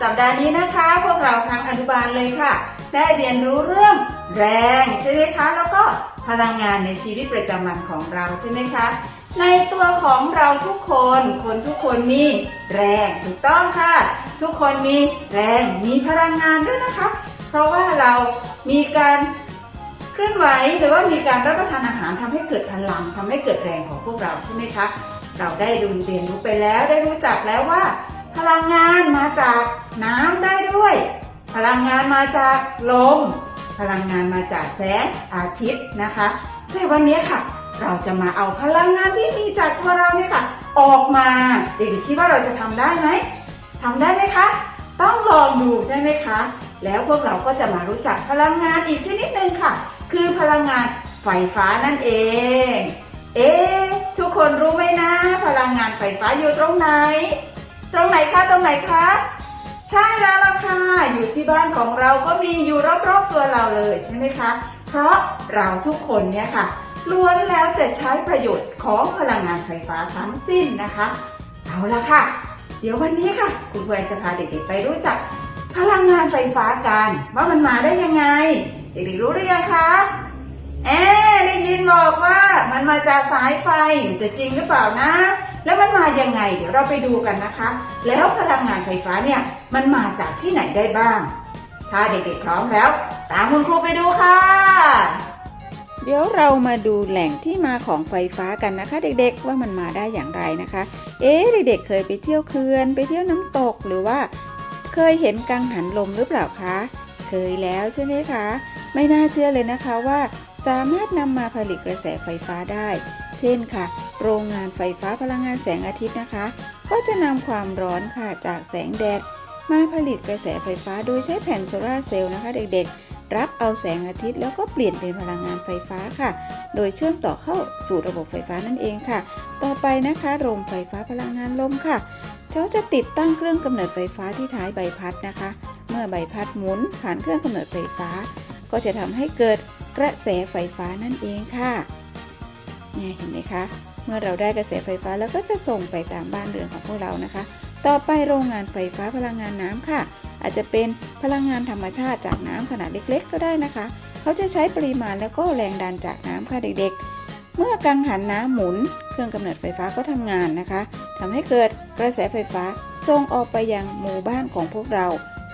สัปดาห์นี้นะคะ พวกเราทั้งอนุบาลเลยค่ะ ได้เรียนรู้เรื่องแรงใช่ไหมคะ แล้วก็พลังงานในชีวิตประจำวันของเราใช่ไหมคะ ในตัวของเราทุกคน คนทุกคนมีแรงถูกต้องค่ะ ทุกคนมีแรงมีพลังงานด้วยนะคะ เพราะว่าเรามีการเคลื่อนไหวหรือว่ามีการรับประทานอาหารทำให้เกิดพลังทำให้เกิดแรงของพวกเราใช่ไหมคะ เราได้ดูเรียนรู้ไปแล้วได้รู้จักแล้วว่า พลังงานมาจากน้ำได้ด้วย พลังงานมาจากลม พลังงานมาจากแสงอาทิตย์นะคะในวันนี้ค่ะ เราจะมาเอาพลังงานที่มีจากตัวเราเนี่ยค่ะ ออกมาเด็กๆคิดว่าเราจะทำได้ไหมทำได้ไหมคะ ต้องลองดูใช่ไหมคะ แล้วพวกเราก็จะมารู้จักพลังงานอีกชนิดหนึ่งค่ะ คือพลังงานไฟฟ้านั่นเอง เอ๊ทุกคนรู้ไหมนะ พลังงานไฟฟ้าอยู่ตรงไหน ตรงไหนคะตรงไหนคะใช่แล้วล่ะค่ะอยู่ที่บ้านของเราก็มีอยู่รอบๆตัวเราเลยใช่ไหมคะ เพราะเราทุกคนเนี่ยค่ะล้วนแล้วแต่ใช้ประโยชน์ของพลังงานไฟฟ้าทั้งสิ้นนะคะ เอาละค่ะ เดี๋ยววันนี้ค่ะ คุณครูแอนจะพาเด็กๆไปรู้จักพลังงานไฟฟ้ากันว่ามันมาได้ยังไง เด็กๆรู้หรือยังคะเอ๊ได้ยินบอกว่ามันมาจากสายไฟจะจริงหรือเปล่านะ แล้วมันมายังไง เดี๋ยวเราไปดูกันนะคะ แล้วพลังงานไฟฟ้าเนี่ยมันมาจากที่ไหนได้บ้าง ถ้าเด็กๆพร้อมแล้ว ตามคุณครูไปดูค่ะ เดี๋ยวเรามาดูแหล่งที่มาของไฟฟ้ากันนะคะ เด็กๆว่ามันมาได้อย่างไรนะคะ เอ๊ะเด็กๆเคยไปเที่ยวเขื่อนไปเที่ยวน้ำตกหรือว่า เคยเห็นกังหันลมหรือเปล่าคะเคยแล้วใช่ไหมคะ ไม่น่าเชื่อเลยนะคะว่าสามารถนำมาผลิตกระแสไฟฟ้าได้ เช่นค่ะ โรงงานไฟฟ้าพลังงานแสงอาทิตย์นะคะ ก็จะนำความร้อนค่ะจากแสงแดด มาผลิตกระแสไฟฟ้าโดยใช้แผ่นโซลาร์เซลล์นะคะ เด็กๆ รับเอาแสงอาทิตย์แล้วก็เปลี่ยนเป็นพลังงานไฟฟ้าค่ะ โดยเชื่อมต่อเข้าสู่ระบบไฟฟ้านั่นเองค่ะ ต่อไปนะคะโรงไฟฟ้าพลังงานลมค่ะเขาจะติดตั้งเครื่องกำเนิดไฟฟ้าที่ท้ายใบพัดนะคะ เมื่อใบพัดหมุนผ่านเครื่องกำเนิดไฟฟ้า ก็จะทำให้เกิดกระแสไฟฟ้านั่นเองค่ะเนี่ยเห็นไหมคะ เมื่อเราได้กระแสไฟฟ้าแล้วก็จะส่งไปตามบ้านเรือนของพวกเรานะคะ ต่อไปโรงงานไฟฟ้าพลังงานน้ำค่ะ อาจจะเป็นพลังงานธรรมชาติจากน้ำขนาดเล็ก ๆ ก็ได้นะคะ เขาจะใช้ปริมาณแล้วก็แรงดันจากน้ำค่ะเด็กๆ เมื่อกังหันน้ำหมุน เครื่องกำเนิดไฟฟ้าก็ทำงานนะคะทำให้เกิดกระแสไฟฟ้าส่งออกไปยังหมู่บ้านของพวกเรา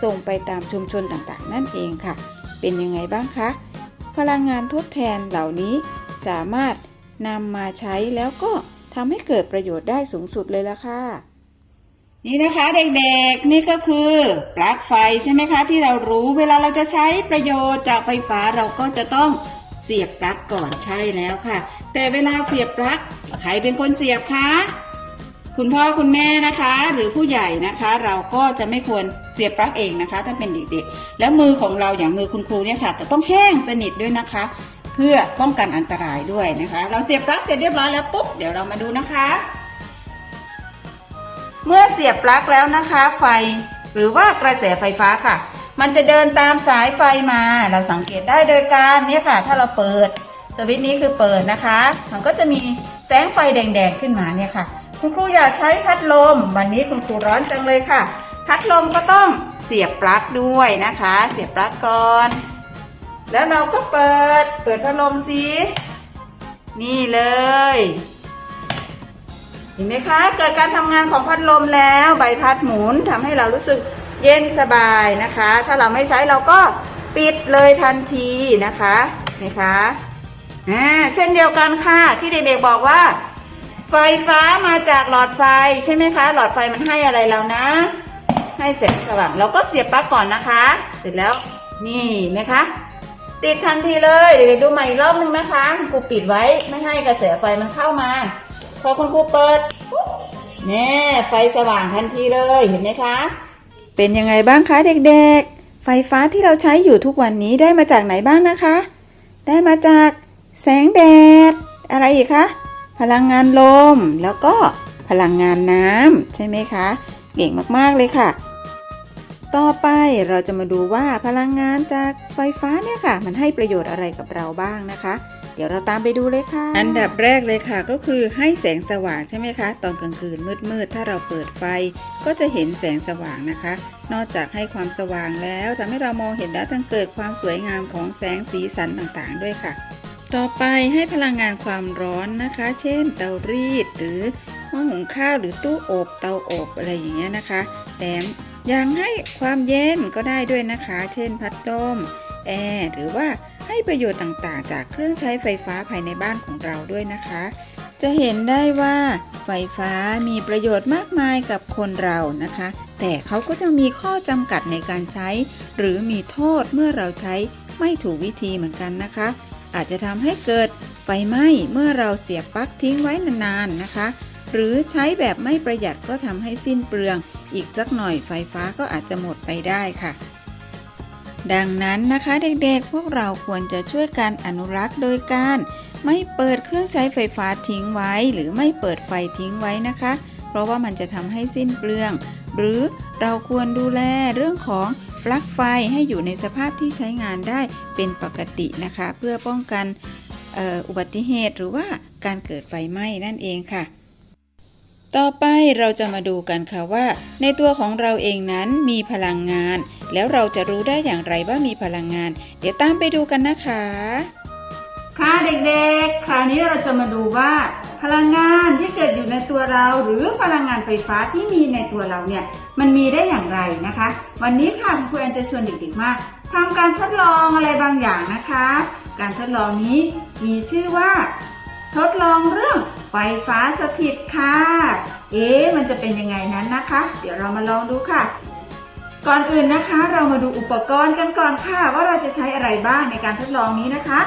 ส่งไปตามชุมชนต่างๆ นั่นเองค่ะ เป็นยังไงบ้างคะ พลังงานทดแทนเหล่านี้สามารถ นำมาใช้แล้วก็ทำให้เกิดประโยชน์ได้สูงสุดเลยละค่ะ นี่นะคะเด็กๆนี่ก็คือปลั๊กไฟใช่ไหมคะ ที่เรารู้เวลาเราจะใช้ประโยชน์จากไฟฟ้าเราก็จะต้องเสียบปลั๊กก่อนใช่แล้วค่ะ แต่เวลาเสียบปลั๊กใครเป็นคนเสียบคะคุณพ่อคุณแม่นะคะ หรือผู้ใหญ่นะคะ เราก็จะไม่ควรเสียบปลั๊กเองนะคะ ถ้าเป็นเด็กๆ แล้วมือของเราอย่างมือคุณครูเนี่ยค่ะจะต้องแห้งสนิทด้วยนะคะ พื่อป้องกันอันตรายด้วยนะคะ เราเสียบปลั๊กเสร็จเรียบร้อยแล้วปุ๊บเดี๋ยวเรามาดูนะคะ เมื่อเสียบปลั๊กแล้วนะคะ ไฟหรือว่ากระแสไฟฟ้าค่ะ มันจะเดินตามสายไฟมา เราสังเกตได้โดยการเนี่ยค่ะ ถ้าเราเปิดสวิตช์นี้คือเปิดนะคะ มันก็จะมีแสงไฟแดงๆขึ้นมาเนี่ยค่ะ คุณครูอยากใช้พัดลม วันนี้คุณครูร้อนจังเลยค่ะ พัดลมก็ต้องเสียบปลั๊กด้วยนะคะ เสียบปลั๊กก่อน แล้วเราก็เปิด เปิดพัดลมสิ นี่เลย เห็นไหมคะ เกิดการทำงานของพัดลมแล้วใบพัดหมุนทำให้เรารู้สึกเย็นสบายนะคะ ถ้าเราไม่ใช้เราก็ปิดเลยทันทีนะคะนะคะอ่าเช่นเดียวกันค่ะที่เด็กๆบอกว่า ไฟฟ้ามาจากหลอดไฟใช่ไหมคะ หลอดไฟมันให้อะไรเรานะ ให้แสงสว่างเราก็เสียบปลั๊กก่อนนะคะ เสร็จแล้วนี่นะคะ ติดทันทีเลยเดี๋ยวดูใหม่อีกรอบนึงนะคะครูปิดไว้ไม่ให้กระแสไฟมันเข้ามา พอคุณครูเปิดปุ๊บแน่ไฟสว่างทันทีเลยเห็นไหมคะ เป็นยังไงบ้างคะเด็กๆ ไฟฟ้าที่เราใช้อยู่ทุกวันนี้ได้มาจากไหนบ้างนะคะ ได้มาจากแสงแดด อะไรอีกคะ พลังงานลมแล้วก็พลังงานน้ำใช่ไหมคะ เก่งมากๆเลยค่ะ ต่อไปเราจะมาดูว่าพลังงานจากไฟฟ้าเนี่ยค่ะ มันให้ประโยชน์อะไรกับเราบ้างนะคะ เดี๋ยวเราตามไปดูเลยค่ะ อันดับแรกเลยค่ะ ก็คือให้แสงสว่างใช่ไหมคะ ตอนกลางคืนมืดๆถ้าเราเปิดไฟ ก็จะเห็นแสงสว่างนะคะ นอกจากให้ความสว่างแล้วทำให้เรามองเห็นแล้วทั้งเกิดความสวยงามของแสงสีสันต่างๆ ด้วยค่ะ ต่อไปให้พลังงานความร้อนนะคะ เช่น เตารีดหรือหม้อหุงข้าวหรือตู้อบเตาอบอะไรอย่างเงี้ยนะคะแถม ยังให้ความเย็นก็ได้ด้วยนะคะ เช่น พัดลมแอร์หรือว่าให้ประโยชน์ต่างๆ จากเครื่องใช้ไฟฟ้าภายในบ้านของเราด้วยนะคะ จะเห็นได้ว่าไฟฟ้ามีประโยชน์มากมายกับคนเรานะคะ แต่เขาก็จะมีข้อจำกัดในการใช้ หรือมีโทษเมื่อเราใช้ไม่ถูกวิธีเหมือนกันนะคะ อาจจะทำให้เกิดไฟไหม้เมื่อเราเสียบปลั๊กทิ้งไว้นานๆนะคะ หรือใช้แบบไม่ประหยัดก็ทำให้สิ้นเปลือง อีกสักหน่อยไฟฟ้าก็อาจจะหมดไปได้ค่ะ ดังนั้นนะคะเด็กๆ พวกเราควรจะช่วยกันอนุรักษ์โดยการ ไม่เปิดเครื่องใช้ไฟฟ้าทิ้งไว้ หรือไม่เปิดไฟทิ้งไว้นะคะ เพราะว่ามันจะทำให้สิ้นเปลือง หรือเราควรดูแลเรื่องของปลั๊กไฟให้อยู่ในสภาพที่ใช้งานได้เป็นปกตินะคะ เพื่อป้องกันอออุบัติเหตุหรือว่าการเกิดไฟไหม้นั่นเองค่ะ ต่อไปเราจะมาดูกันค่ะว่า ในตัวของเราเองนั้นมีพลังงาน แล้วเราจะรู้ได้อย่างไรว่ามีพลังงาน เดี๋ยวตามไปดูกันนะคะ ค่ะเด็กๆ คราวนี้เราจะมาดูว่า พลังงานที่เกิดอยู่ในตัวเรา หรือพลังงานไฟฟ้าที่มีในตัวเราเนี่ยมันมีได้อย่างไรนะคะ วันนี้ค่ะคุณครูแอนจะชวนเด็กๆมาทำการทดลองอะไรบางอย่างนะคะ การทดลองนี้มีชื่อว่า ทดลองเรื่อง ไฟฟ้าสถิตค่ะ เอ๊ะมันจะเป็นยังไงนั้นนะคะ เดี๋ยวเรามาลองดูค่ะ ก่อนอื่นนะคะ เรามาดูอุปกรณ์กันก่อนค่ะ ว่าเราจะใช้อะไรบ้างในการทดลองนี้นะคะ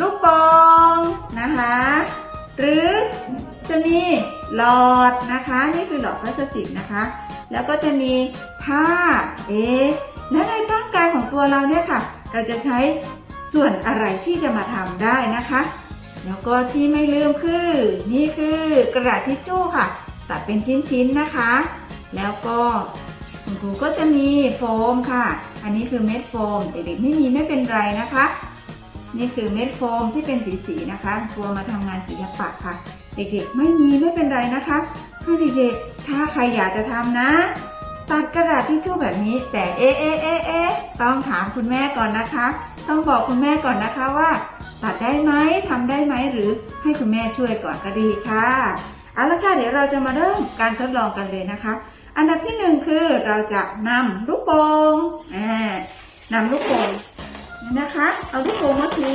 ลูกป่งนะคะ หรือจะมีหลอดนะคะ นี่คือหลอดพลาสติกนะคะ แล้วก็จะมีผ้าเอ๊ะและในร่างกายของตัวเราเนี่ยค่ะ เราจะใช้ส่วนอะไรที่จะมาทำได้นะคะ แล้วก็ที่ไม่ลืมคือ นี่คือกระดาษทิชชู่ค่ะ ตัดเป็นชิ้นๆนะคะ แล้วก็คุณครูก็จะมีโฟมค่ะ อันนี้คือเม็ดโฟมเด็กๆไม่มีไม่เป็นไรนะคะ นี่คือเม็ดโฟมที่เป็นสีๆนะคะครูมาทำงานศิลปะค่ะ เด็กๆไม่มีไม่เป็นไรนะคะถ้าเด็กๆถ้าใครอยากจะทำนะตัดกระดาษทิชชู่แบบนี้ แต่เอ๊ะเอ๊ะเอะเอะต้องถามคุณแม่ก่อนนะคะ ต้องบอกคุณแม่ก่อนนะคะว่า ตัดได้ไหมทำได้ไหมหรือให้คุณแม่ช่วยก่อนก็ดีค่ะเอาละค่ะเดี๋ยวเราจะมาเริ่มการทดลองกันเลยนะคะ อันดับที่หนึ่งคือเราจะนำลูกโป่งอ่านำลูกโป่งนี่นะคะ เอาลูกโป่งมาถู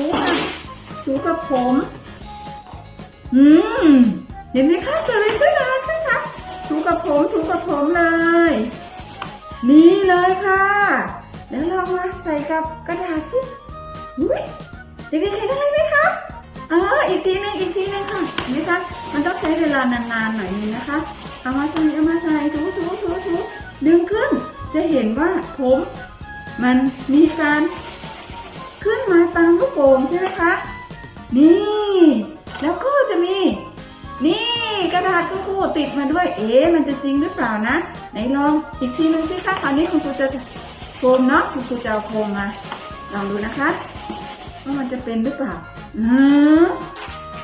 ถูกับผม อืมเห็นไหมคะเกิดอะไรขึ้นอะไรขึ้นคะถูกับผมถูกับผมเลย นี่เลยค่ะ แล้วลองมาใส่กับกระดาษสิอุ้ย เด็กๆเห็นอะไรไหมคะเอออีกทีหนึงอีกทีหนึงค่ะเห็นไหมคะมันต้องใช้เวลานานๆหน่อยนึงนะคะเอามาใส่เอามาใส่ถูถูถูถูดึงขึ้น จะเห็นว่าผม มันมีการขึ้นมาตามลูกโป่งใช่ไหมคะนี่ แล้วก็จะมี นี่กระดาษคุณครูติดมาด้วย เอ๊ะมันจะจริงหรือเปล่านะไหนลองอีกทีนึงสิคะคราวนี้คุณครูจะโฟมเนาะคุณครูจะเอาโฟมมาลองดูนะคะ ว่ามันจะเป็นหรือเปล่าอือ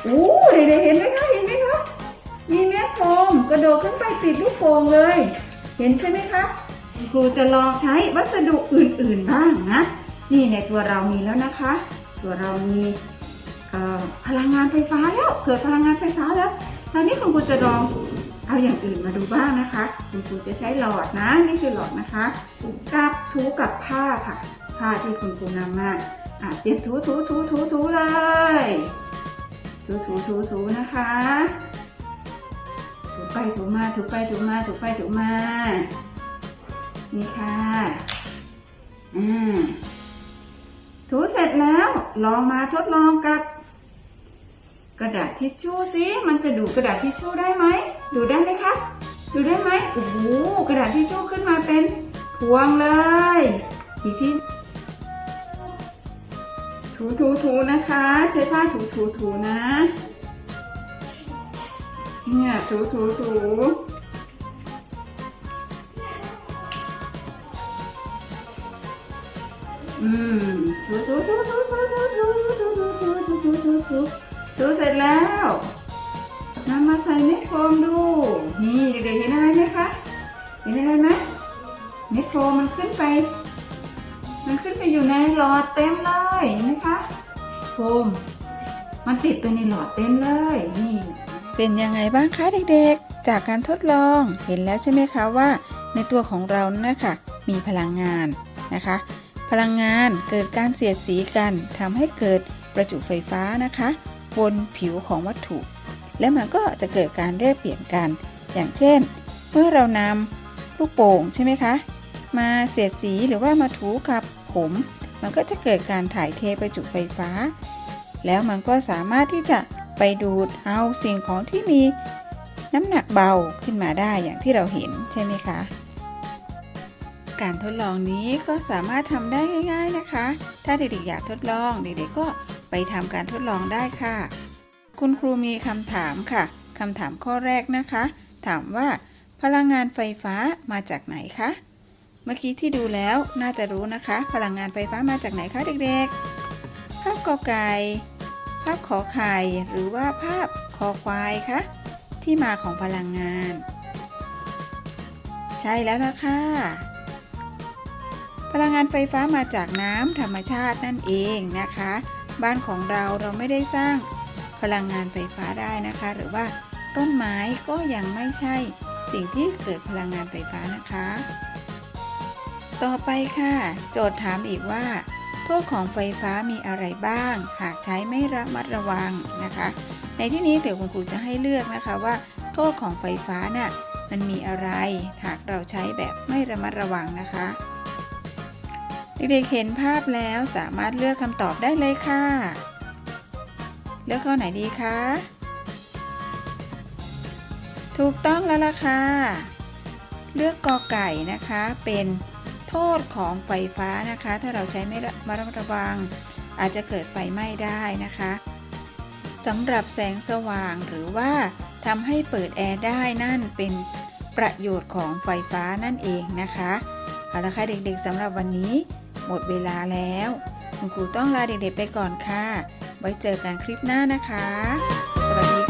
โอ้เด็กๆเห็นไหมคะเห็นไหมคะมีแม่โฟมกระโดดขึ้นไปติดลูกโป่งเลย เห็นใช่ไหมคะคุณครูจะลองใช้วัสดุอื่นๆบ้างนะ นี่ในตัวเรามีแล้วนะคะ ตัวเรามีเอ่อพลังงานไฟฟ้าแล้วเกิดพลังงานไฟฟ้าแล้วตอนนี้คุณครูจะลองเอาอย่างอื่นมาดูบ้างนะคะ คุณครูจะใช้หลอดนะนี่คือหลอดนะคะ กับถูกับผ้าค่ะ ผ้าที่คุณครูนำมา อะเตรียมถูถูถูถูถูเลย ถูถูถูถูนะคะ ถูไปถูมาถูไปถูมาถูไปถูมา นี่ค่ะอ่าถูเสร็จแล้วลองมาทดลองกับ กระดาษทิชชู่สิมันจะดูดกระดาษทิชชู่ได้ไหมดูได้ไหมคะดูได้ไหมโอ้โหกระดาษทิชชู่ขึ้นมาเป็นพวงเลยอีกที ถูถูถูนะคะ ใช้ผ้าถูถูถูนะ เนี่ยถูถูถูอืมถูถูถูถูถูถูถูถูถูถูถูถูถูถูเสร็จแล้วนำมาใส่เม็ดโฟมดู นี่เด็กๆเห็นอะไรไหมคะ เห็นอะไรไหมเม็ดโฟมมันขึ้นไป มันขึ้นไปอยู่ในหลอดเต็มเลยนไหมคะโฟมมันติดไปในหลอดเต็มเลยนี่เป็นยังไงบ้างคะเด็กๆ จากการทดลองเห็นแล้วใช่ไหมคะว่า ในตัวของเรานั่นนะคะมีพลังงานนะคะ พลังงานเกิดการเสียดสีกันทำให้เกิดประจุไฟฟ้านะคะ บนผิวของวัตถุ และมันก็จะเกิดการแลกเปลี่ยนกัน อย่างเช่น เมื่อเรานำลูกโป่งใช่ไหมคะ มาเสียดสีหรือว่ามาถูกับ ผมมันก็จะเกิดการถ่ายเทประจุไฟฟ้า แล้วมันก็สามารถที่จะไปดูดเอาสิ่งของที่มีน้ำหนักเบาขึ้นมาได้อย่างที่เราเห็นใช่ไหมคะ การทดลองนี้ก็สามารถทำได้ง่าย ๆนะคะ ถ้าเด็กๆอยากทดลองเด็กๆก็ไปทำการทดลองได้ค่ะ คุณครูมีคำถามค่ะคำถามข้อแรกนะคะ ถามว่าพลังงานไฟฟ้ามาจากไหนคะ มื่อกี้ที่ดูแล้วน่าจะรู้นะคะ พลังงานไฟฟ้ามาจากไหนคะเด็กๆ ภาพกอไก่ ภาพขอไข่ หรือว่าภาพคอควายคะที่มาของพลังงาน ใช่แล้วล่ะค่ะ พลังงานไฟฟ้ามาจากน้ำธรรมชาตินั่นเองนะคะ บ้านของเราเราไม่ได้สร้างพลังงานไฟฟ้าได้นะคะ หรือว่าต้นไม้ก็ยังไม่ใช่สิ่งที่เกิดพลังงานไฟฟ้านะคะ ต่อไปค่ะ โจทย์ถามอีกว่า โทษของไฟฟ้ามีอะไรบ้าง หากใช้ไม่ระมัดระวังนะคะ ในที่นี้เดี๋ยวคุณครูจะให้เลือกนะคะว่า โทษของไฟฟ้าน่ะมันมีอะไร หากเราใช้แบบไม่ระมัดระวังนะคะ เด็กๆเห็นภาพแล้วสามารถเลือกคำตอบได้เลยค่ะ เลือกข้อไหนดีคะถูกต้องแล้วล่ะค่ะ เลือกกอไก่นะคะเป็น โทษของไฟฟ้านะคะ ถ้าเราใช้ไม่มระมัดระวัง อาจจะเกิดไฟไหม้ได้นะคะสำหรับแสงสว่างหรือว่าทำให้เปิดแอร์ได้นั่นเป็นประโยชน์ของไฟฟ้านั่นเองนะคะเอาละค่ะเด็กๆสำหรับวันนี้ หมดเวลาแล้ว คุณครูต้องลาเด็กๆไปก่อนค่ะ ไว้เจอกันคลิปหน้านะคะ สวัสดีค่ะ